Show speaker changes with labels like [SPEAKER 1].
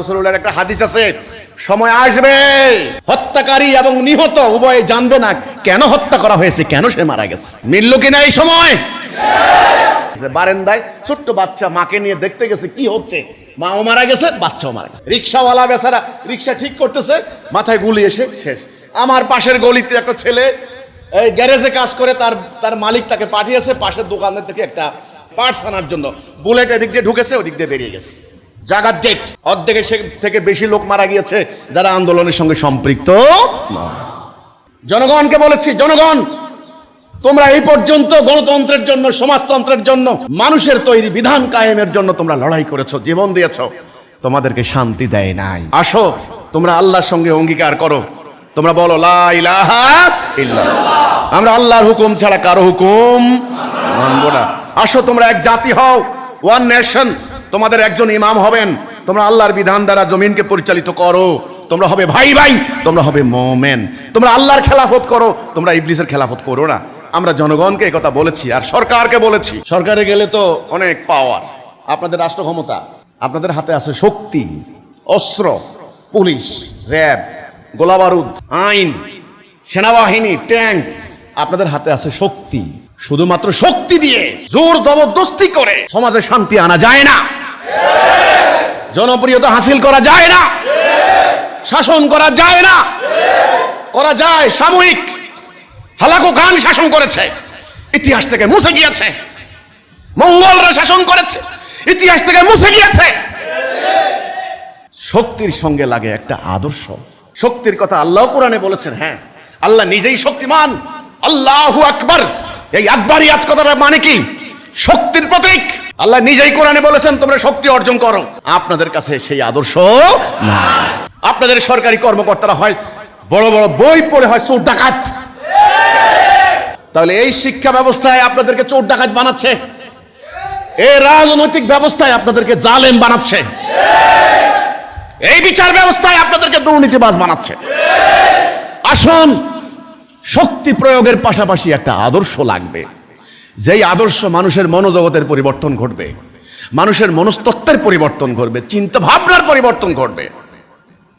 [SPEAKER 1] একটা হাদিস আছে, সময় আসবে, হত্যাকারী এবং নিহত উভয়ে জানবে না কেন হত্যা করা হয়েছে, কেন সে মারা গেছে। মিলল কিনা এই সময়? বারেন্দায় ছোট্ট বাচ্চা মাকে নিয়ে দেখতে গেছে, কি হচ্ছে? মাও মারা গেছে, বাচ্চাও মারা গেছে। রিক্সাওয়ালা বেচারা রিক্সা ঠিক করতেছে, মাথায় গুলি এসে শেষ। আমার পাশের গলিতে একটা ছেলে এই গ্যারেজে কাজ করে, তার তার মালিক তাকে পাঠিয়েছে, পাশের দোকানের থেকে একটা পার্টস আনার জন্য। বুলেট এদিক দিয়ে ঢুকেছে, ওদিক দিয়ে বেরিয়ে গেছে। জাগার ডেট অর্ধেকের থেকে বেশি লোক মারা গিয়েছে যারা আন্দোলনের সঙ্গে সম্পৃক্ত জনগণকে বলেছি, জনগণ, তোমরা এই পর্যন্ত গণতন্ত্রের জন্য, সমাজতন্ত্রের জন্য, মানুষের তৈরি বিধান কায়েমের জন্য তোমরা লড়াই করেছ, জীবন দিয়েছ। তোমাদেরকে শান্তি দেয় নাই। আসো, তোমরা আল্লাহর সঙ্গে অঙ্গীকার করো। তোমরা বলো, লা ইলাহা ইল্লাল্লাহ। আমরা আল্লাহর হুকুম ছাড়া কারও হুকুম মানবো না। আসো, তোমরা এক জাতি হও ওয়ান নেশন তোমাদের একজন ইমাম হবেন। তোমরা আল্লাহর বিধান দ্বারা জমিনকে পরিচালিত করো। তোমরা হবে ভাই ভাই তোমরা হবে মোমেন। তোমরা আল্লাহর খেলাফত করো তোমরা ইবলিসের খেলাফত করো না। আমরা জনগণকে কথা বলেছি আর সরকারকে বলেছি। সরকারে গেলে তো অনেক পাওয়ার আপনাদের রাষ্ট্র ক্ষমতা আপনাদের হাতে আছে শক্তি অস্ত্র পুলিশ র্যাব গোলাবারুদ আইন সেনাবাহিনী ট্যাঙ্ক। আপনাদের হাতে আছে শক্তি। শুধুমাত্র শক্তি দিয়ে জোর জবরদস্তি করে সমাজে শান্তি আনা যায় না। জনপ্রিয়তা হাসিল করা যায় না। শাসন করা যায় না। করা যায় সাময়িক। হালাকু খান শাসন করেছে। ইতিহাস থেকে মুছে গিয়েছে। মঙ্গলরা শাসন করেছে। ইতিহাস থেকে মুছে গিয়েছে। শক্তির সঙ্গে লাগে একটা আদর্শ। শক্তির কথা আল্লাহ কোরআনে বলেছেন হ্যাঁ। আল্লাহ নিজেই শক্তিমান। আল্লাহু আকবার। এই আকবরিয়াত কথাটা মানে কি? শক্তির প্রতীক। আল্লাহ নিজেই কোরআনে বলেছেন, তোমরা শক্তি অর্জন করো। আপনাদের কাছে সেই আদর্শ না আপনাদের সরকারি কর্মকর্তারা হয়, বড় বড় বই পড়ে হয় চোর ডাকাত। তাহলে এই শিক্ষা ব্যবস্থায় আপনাদেরকে চোর ডাকাত বানাচ্ছে। এই রাজনৈতিক ব্যবস্থায় আপনাদেরকে জালেম বানাচ্ছে। এই বিচার ব্যবস্থায় আপনাদেরকে দুর্নীতিবাজ বানাচ্ছে। আসুন, শক্তি প্রয়োগের পাশাপাশি একটা আদর্শ লাগবে। যেই আদর্শ মানুষের মনোজগতের পরিবর্তন ঘটবে মানুষের মনস্তত্ত্বের পরিবর্তন ঘটবে চিন্তা ভাবনার পরিবর্তন ঘটবে।